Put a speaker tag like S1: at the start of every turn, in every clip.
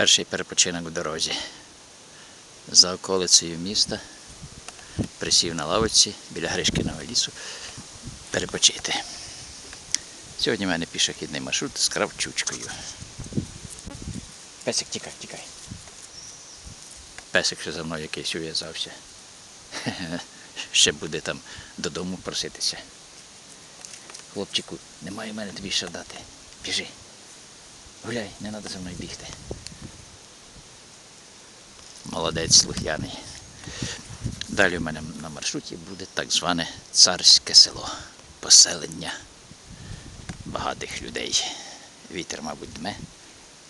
S1: Перший перепочинок в дорозі. За околицею міста присів на лавочці біля Гришкиного лісу перепочити. Сьогодні в мене пішохідний маршрут з кравчучкою. Песик, тікай, тікай. Песик ще за мною якийсь ув'язався. Ще буде там додому проситися. Хлопчику, немає в мене тобі що дати. Біжи. Гуляй, не треба за мною бігти. Молодець слух'яний. Далі в мене на маршруті буде так зване царське село. Поселення багатих людей. Вітер, мабуть, дме,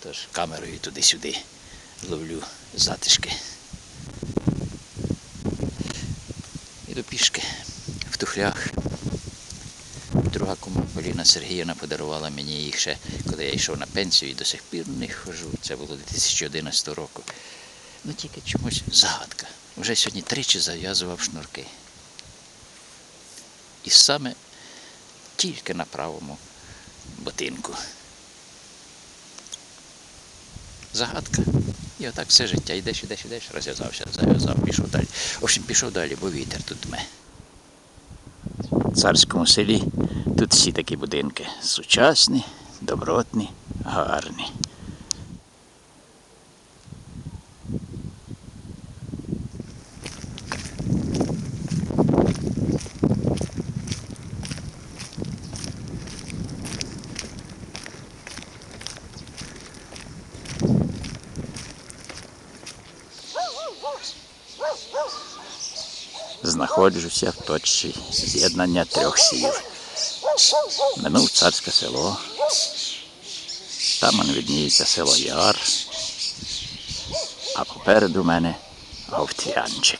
S1: тож камерою туди-сюди ловлю затишки. Іду пішки в туфлях. Друга Поліна Сергіївна подарувала мені їх ще, коли я йшов на пенсію і до сих пір не хожу. Це було 2011 року. Ну тільки чомусь загадка. Вже сьогодні тричі зав'язував шнурки. І саме тільки на правому ботинку. Загадка. І отак все життя. Йдеш, йдеш, йдеш, розв'язався, зав'язав, пішов далі. В общем, пішов далі, бо вітер тут дме. В царському селі тут всі такі будинки. Сучасні, добротні, гарні. Знаходжуся в точці з'єднання трьох сіл. Минув царське село. Там он відніється село Яр. А попереду мене Говтянчик.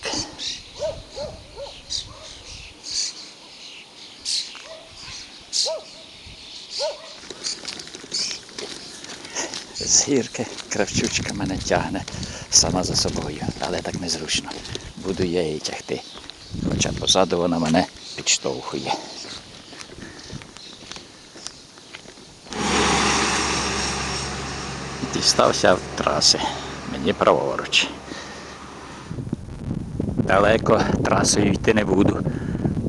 S1: З гірки кравчучка мене тягне сама за собою, але так незручно. Буду я її тягти. Хоча позаду вона мене підштовхує. Дістався в траси. Мені праворуч. Далеко трасою йти не буду,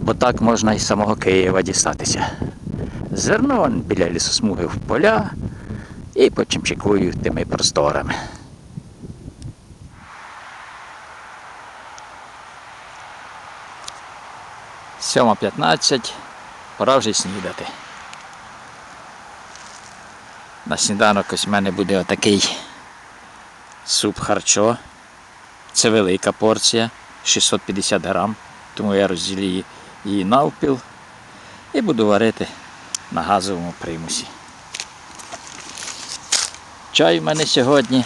S1: бо так можна із самого Києва дістатися. Зерно біля лісосмуги в поля і почимчикую тими просторами. Сьома 15, пора вже снідати. На сніданок ось в мене буде отакий суп харчо. Це велика порція, 650 грам, тому я розділю її навпіл і буду варити на газовому примусі. Чай в мене сьогодні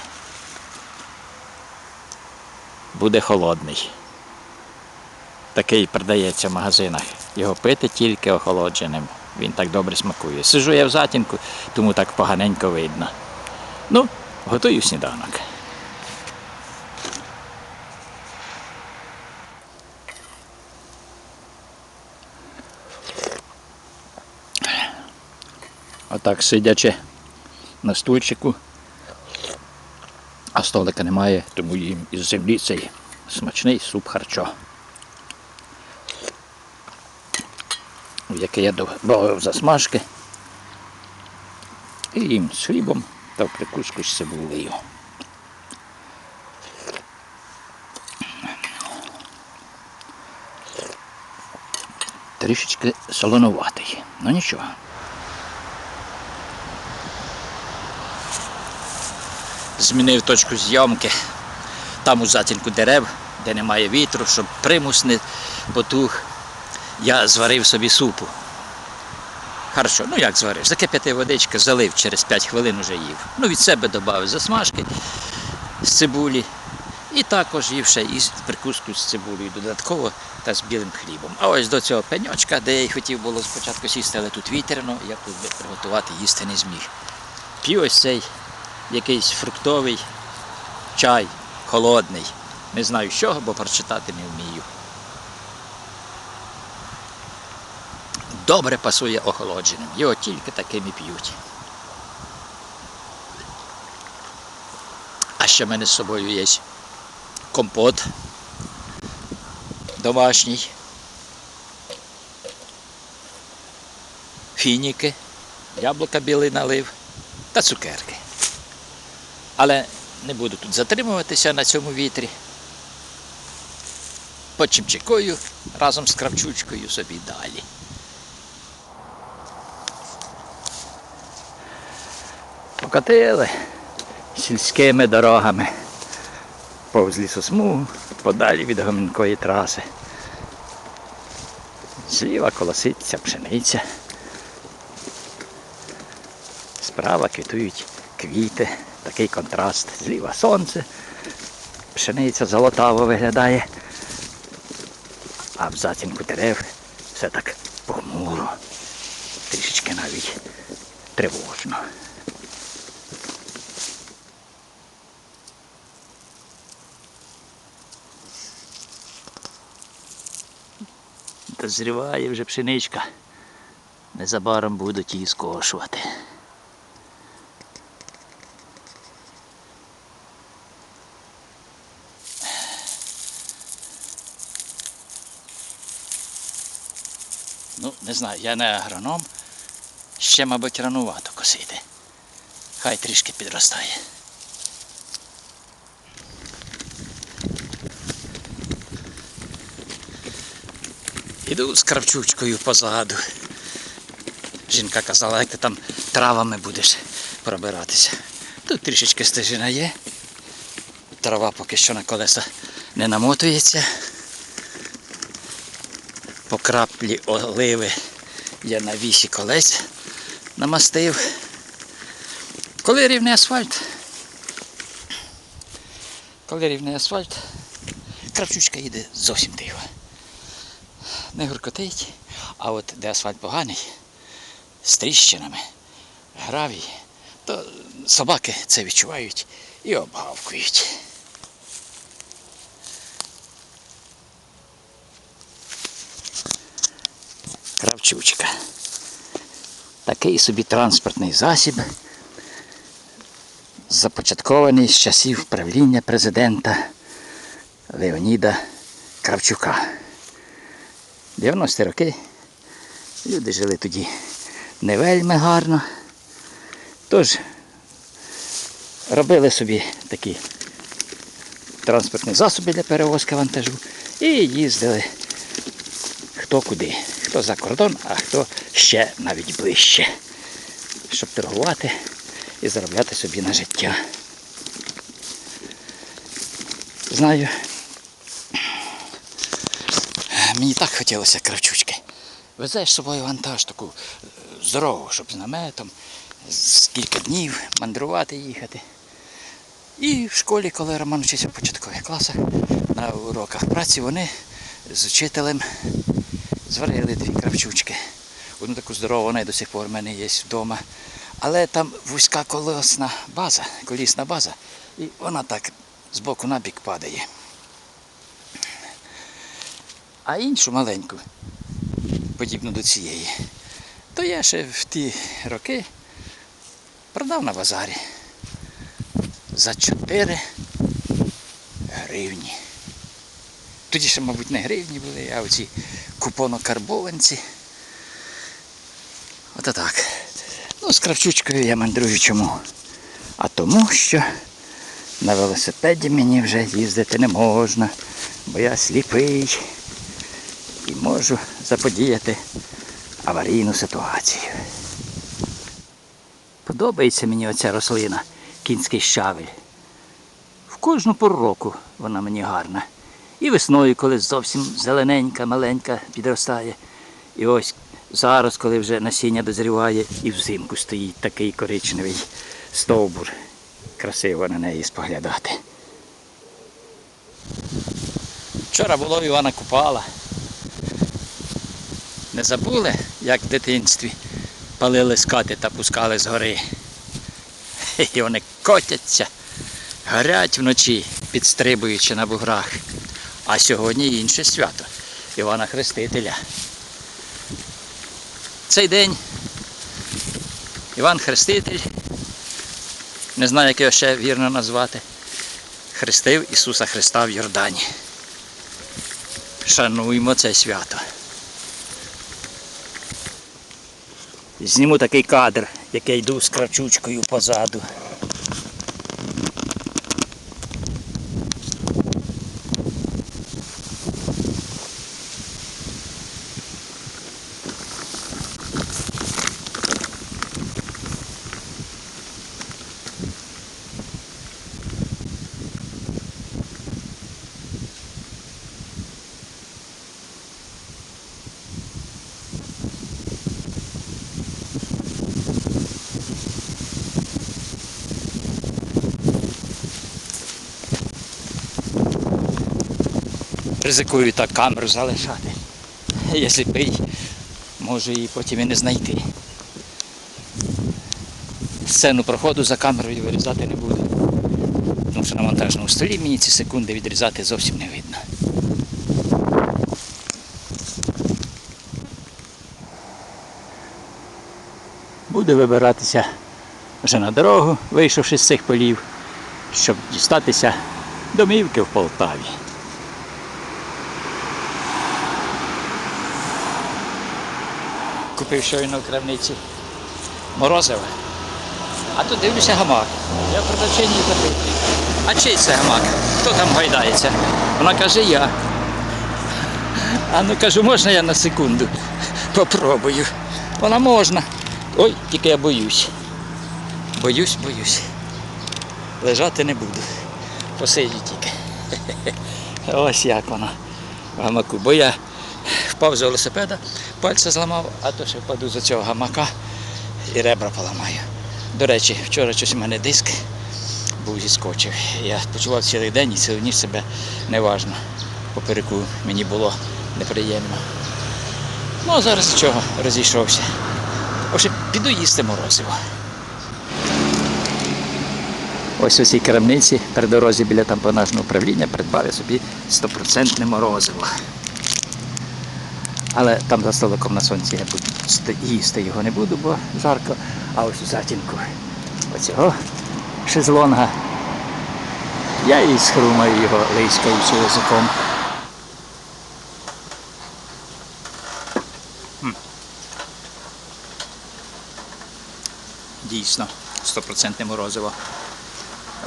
S1: буде холодний. Такий продається в магазинах. Його пити тільки охолодженим. Він так добре смакує. Сижу я в затінку, тому так поганенько видно. Ну, готую сніданок. Отак сидячи на стульчику, а столика немає, тому їм із землі цей смачний суп харчо. В яке я додав засмажки. І їм з хлібом та в прикуску з цибулею. Трішечки солонуватий, ну нічого. Змінив точку зйомки. Там у затінку дерев, де немає вітру, щоб примус не потух я зварив собі супу. Хорошо, ну як звариш? Закип'ятив водичка, залив, через 5 хвилин вже їв. Ну від себе додав засмажки з цибулі. І також їв ще із прикуску з цибулею додатково та з білим хлібом. А ось до цього пеньочка, де я й хотів було спочатку сісти, але тут вітерно, я тут приготувати їсти не зміг. П'ю ось цей якийсь фруктовий чай, холодний. Не знаю з чого, бо прочитати не вмію. Добре пасує охолодженим. Його тільки таким і п'ють. А ще в мене з собою є компот домашній. Фініки, яблука білий налив та цукерки. Але не буду тут затримуватися на цьому вітрі. Почимчикою разом з кравчучкою собі далі. Покатили сільськими дорогами повз лісосмугу, подалі від гомінкої траси. Зліва колоситься пшениця. Справа квітують квіти, такий контраст. Зліва сонце, пшениця золотаво виглядає, а в затінку дерев все так похмуро, трішечки навіть тривожно. Дозріває вже пшеничка. Незабаром будуть її скошувати. Ну, не знаю, я не агроном. Ще, мабуть, ранувато косити. Хай трішки підростає. Іду з кравчучкою позаду. Жінка казала, як ти там травами будеш пробиратися. Тут трішечки стежина є. Трава поки що на колеса не намотується. По краплі оливи я на вісі колець намастив. Коли рівний асфальт, коли рівний асфальт, кравчучка їде зовсім тихо не гуркотить, а от де асфальт поганий, з тріщинами, гравій, то собаки це відчувають і обгавкують. Кравчучка. Такий собі транспортний засіб, започаткований з часів правління президента Леоніда Кравчука. 90-ті роки люди жили тоді не вельми гарно. Тож робили собі такі транспортні засоби для перевозки вантажу і їздили хто куди, хто за кордон, а хто ще навіть ближче, щоб торгувати і заробляти собі на життя. Знаю, Мені так хотілося кравчучки. Везеш з собою вантаж таку е, здорову, щоб з наметом, з кілька днів мандрувати їхати. І в школі, коли Роман вчився в початкових класах, на уроках праці вони з учителем зварили дві кравчучки. Одну таку здорову, вона і до сих пор в мене є вдома. Але там вузька колесна база, колісна база, і вона так з боку на бік падає. А іншу маленьку, подібну до цієї, то я ще в ті роки продав на базарі за 4 гривні. Тоді ще, мабуть, не гривні були, а оці купонокарбованці. Ото так. Ну, з кравчучкою я мандрую чому? А тому, що на велосипеді мені вже їздити не можна, бо я сліпий і можу заподіяти аварійну ситуацію. Подобається мені оця рослина, кінський щавель. В кожну пору року вона мені гарна. І весною, коли зовсім зелененька, маленька підростає. І ось зараз, коли вже насіння дозріває, і взимку стоїть такий коричневий стовбур. Красиво на неї споглядати. Вчора було Івана Купала. Не забули, як в дитинстві палили скати та пускали з гори. І вони котяться, горять вночі, підстрибуючи на буграх. А сьогодні інше свято Івана Хрестителя. Цей день Іван Хреститель, не знаю, як його ще вірно назвати, хрестив Ісуса Христа в Йордані. Шануймо це свято. Зніму такий кадр, як я йду з крачучкою позаду. Ризикую так камеру залишати. Я сліпий, можу її потім і не знайти. Сцену проходу за камерою вирізати не буду. Тому що на монтажному столі мені ці секунди відрізати зовсім не видно. Буду вибиратися вже на дорогу, вийшовши з цих полів, щоб дістатися домівки в Полтаві. Купив щойно в крамниці морозиво. А тут дивлюся гамак. Я продавчині запитую. А чий це гамак? Хто там гайдається? Вона каже, я. А ну кажу, можна я на секунду? Попробую. Вона можна. Ой, тільки я боюсь. Боюсь, боюсь. Лежати не буду. Посиджу тільки. Ось як вона в гамаку. Бо я впав з велосипеда, пальця зламав, а то ще впаду з цього гамака і ребра поламаю. До речі, вчора щось у мене диск був зіскочив. Я почував цілий день і цілу ніч себе неважно. Попереку мені було неприємно. Ну а зараз чого, розійшовся. Отже, піду їсти морозиво. Ось у цій крамниці при дорозі біля тампонажного управління придбав я собі стопроцентне морозиво. Але там за столиком на сонці я буду їсти його не буду, бо жарко. А ось у затінку оцього шезлонга. Я і схрумаю його лиською язиком. Дійсно, стопроцентне морозиво.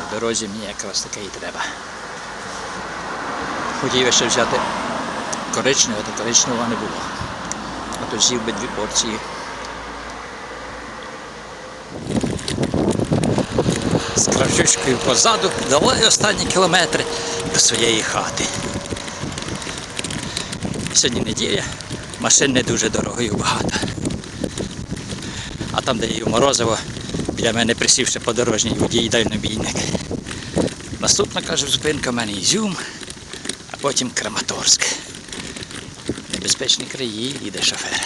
S1: В дорозі мені якраз таке і треба. Хотів я ще взяти коричневого, то коричневого не було. А то з'їв би дві порції. З кравчучкою позаду долаю останні кілометри до своєї хати. Сьогодні неділя, машин не дуже дорогою багато. А там, де є морозиво, біля мене присівши подорожній водій дальнобійник. Наступна, каже, зупинка в мене Ізюм, а потім Краматорськ. Небезпечні краї їде шофер.